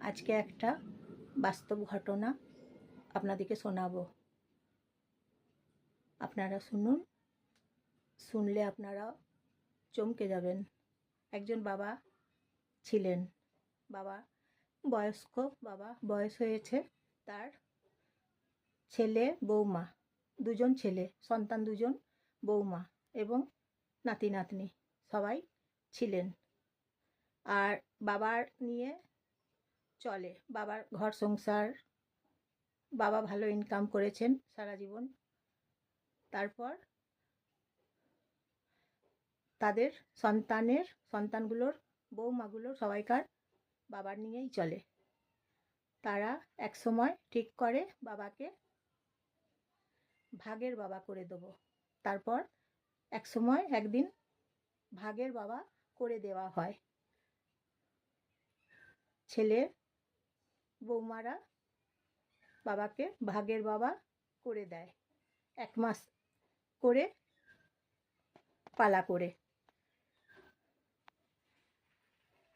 আজকে একটা বাস্তব ঘটনা আপনাদেরকে শোনাবো। আপনারা শুনুন, শুনলে আপনারা চমকে যাবেন। একজন বাবা ছিলেন, বাবা বয়স্ক, বাবা বয়স হয়েছে, তার ছেলে বৌমা, দুজন ছেলে, সন্তান দুজন, বৌমা এবং নাতি নাতনি সবাই ছিলেন। আর বাবার নিয়ে চলে। বাবার ঘর সংসার, বাবা ভালো ইনকাম করেছেন সারা জীবন। তারপর তাদের সন্তানের, সন্তানগুলোর, বৌমাগুলোর, সবাইকার বাবার নিয়েই চলে। তারা এক সময় ঠিক করে বাবাকে ভাগের বাবা করে দেবো। তারপর এক সময় একদিন ভাগের বাবা করে দেওয়া হয়। ছেলে বৌমারা বাবাকে, ভাগের বাবা করে দেয়। এক মাস করে পালা করে।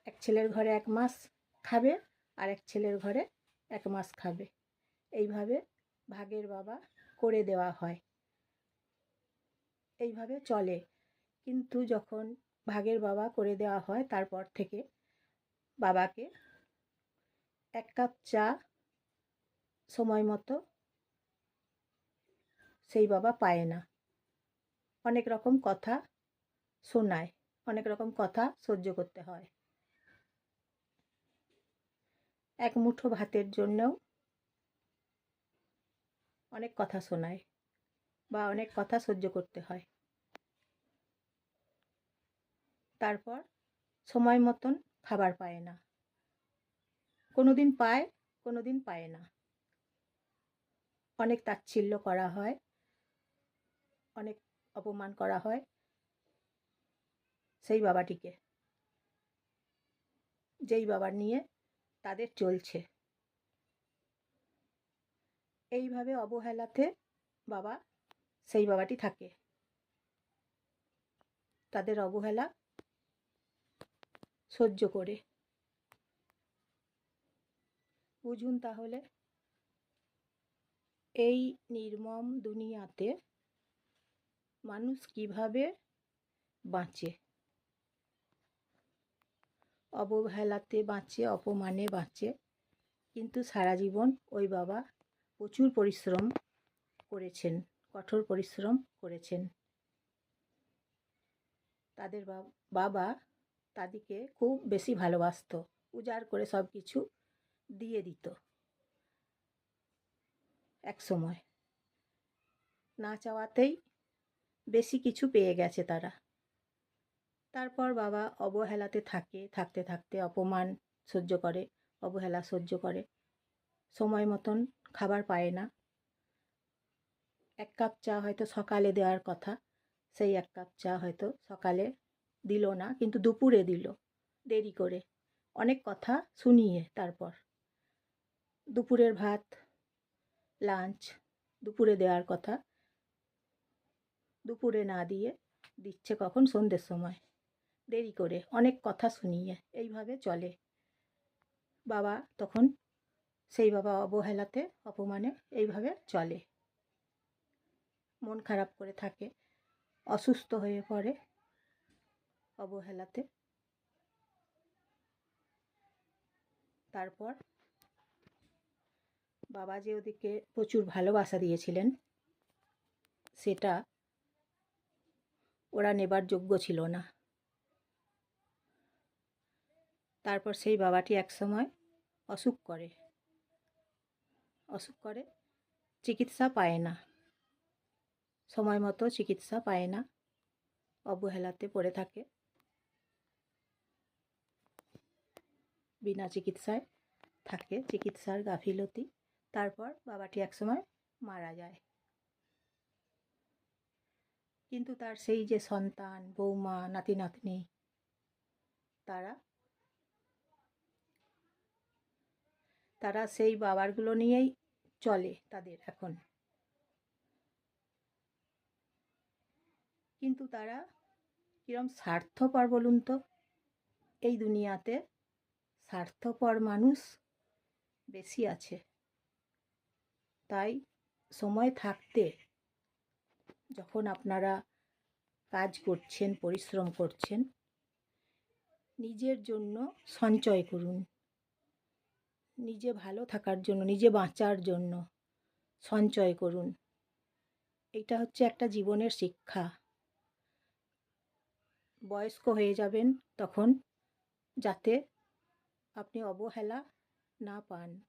এক ছেলের ঘরে এক মাস খাবে আর এক ছেলের ঘরে এক মাস খাবে। এইভাবে ভাগের বাবা করে দেওয়া হয়। এইভাবে চলে। কিন্তু যখন ভাগের বাবা করে দেওয়া হয়, তারপর থেকে বাবাকে এক কাপ চা সময় মতো। সেই বাবা পায় না। অনেক রকম কথা শোনায়, অনেক রকম কথা সহ্য করতে হয়। এক মুঠো ভাতের জন্যও অনেক কথা শোনায় বা অনেক কথা সহ্য করতে হয়। তারপর সময় মতন খাবার পায় না। কোনো দিন পায় কোনো দিন পায় না। অনেক তাচ্ছিল্য করা হয়, অনেক অপমান করা হয় সেই বাবাটিকে। যেই বাবার নিয়ে তাদের চলছে। এইভাবে অবহেলাতে বাবা, সেই বাবাটি থাকে। তাদের অবহেলা সহ্য করে। বুঝুন তাহলে। এই নির্মম দুনিয়াতে মানুষ কীভাবে বাঁচে? অবহেলাতে বাঁচে, অপমানে বাঁচে। কিন্তু সারা জীবন ওই বাবা প্রচুর পরিশ্রম করেছেন, কঠোর পরিশ্রম করেছেন। তাদের বাবা তাদেরকে খুব বেশি ভালোবাসতো, উজাড় করে সব কিছু দিয়ে দিত। এক সময়। না চাওয়াতেই বেশি কিছু পেয়ে গেছে তারা। তারপর বাবা অবহেলাতে থাকে, থাকতে থাকতে অপমান সহ্য করে, অবহেলা সহ্য করে। সময় মতন খাবার পায় না। এক কাপ চা হয়তো সকালে দেওয়ার কথা, সেই এক কাপ চা হয়তো সকালে দিল না, কিন্তু দুপুরে দিল, দেরি করে। অনেক কথা শুনিয়ে তারপর। দুপুরের ভাত লাঞ্চ দুপুরে দেওয়ার কথা। দুপুরে না দিয়ে দিচ্ছে কখন? সন্ধ্যের সময়। দেরি করে, অনেক কথা শুনিয়ে, এইভাবে চলে। বাবা তখন সেই বাবা অবহেলাতে, অপমানে এইভাবে চলে। মন খারাপ করে থাকে, অসুস্থ হয়ে পড়ে অবহেলাতে। তারপর বাবা যে ওদিকে প্রচুর ভালোবাসা দিয়েছিলেন, সেটা ওরা নেবার যোগ্য ছিল না। তারপর সেই বাবাটি একসময় অসুখ করে। অসুখ করে, চিকিৎসা পায় না। সময় মতো চিকিৎসা পায় না। অবহেলাতে পড়ে থাকে। বিনা চিকিৎসায় থাকে, চিকিৎসার গাফিলতি। তারপর বাবাটি একসময় মারা যায়। কিন্তু তার সেই যে সন্তান, বৌমা, নাতি, নাতনি, তারা তারা সেই বাবারগুলো নিয়েই চলে তাদের এখন। কিন্তু তারা কিরম স্বার্থপর বলুন তো? এই দুনিয়াতে স্বার্থপর মানুষ বেশি আছে। তাই সময় থাকতে যখন আপনারা কাজ করছেন, পরিশ্রম করছেন, নিজের জন্য সঞ্চয় করুন। নিজে ভালো থাকার জন্য, নিজে বাঁচার জন্য সঞ্চয় করুন। এটা হচ্ছে একটা জীবনের শিক্ষা। বয়স্ক হয়ে যাবেন তখন যাতে আপনি অবহেলা না পান।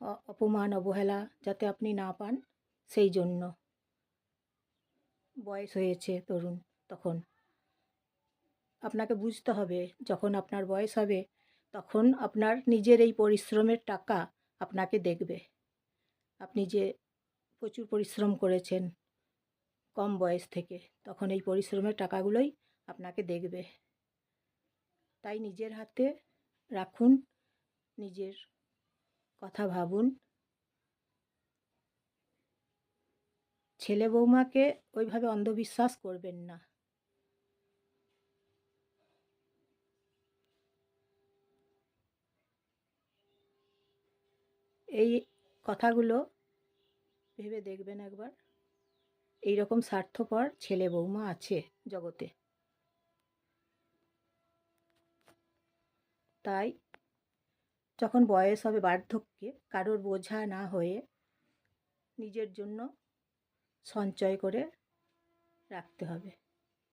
অপমান, অবহেলা যাতে আপনি না পান, সেই জন্য। বয়স হয়েছে তরুণ তখন। আপনাকে বুঝতে হবে, যখন আপনার বয়স হবে, তখন আপনার নিজের এই পরিশ্রমের টাকা আপনাকে দেখবে। আপনি যে প্রচুর পরিশ্রম করেছেন কম বয়স থেকে, তখন এই পরিশ্রমের টাকাগুলোই আপনাকে দেখবে। তাই নিজের হাতে রাখুন, নিজের কথা ভাবুন। ছেলে বৌমাকে ওইভাবে অন্ধবিশ্বাস করবেন না। এই কথাগুলো ভেবে দেখবেন একবার। এই রকম স্বার্থপর ছেলে বৌমা আছে জগতে। তাই যখন বয়স হবে বার্ধক্যে কারোর বোঝা না হয়ে নিজের জন্য সঞ্চয় করে রাখতে হবে।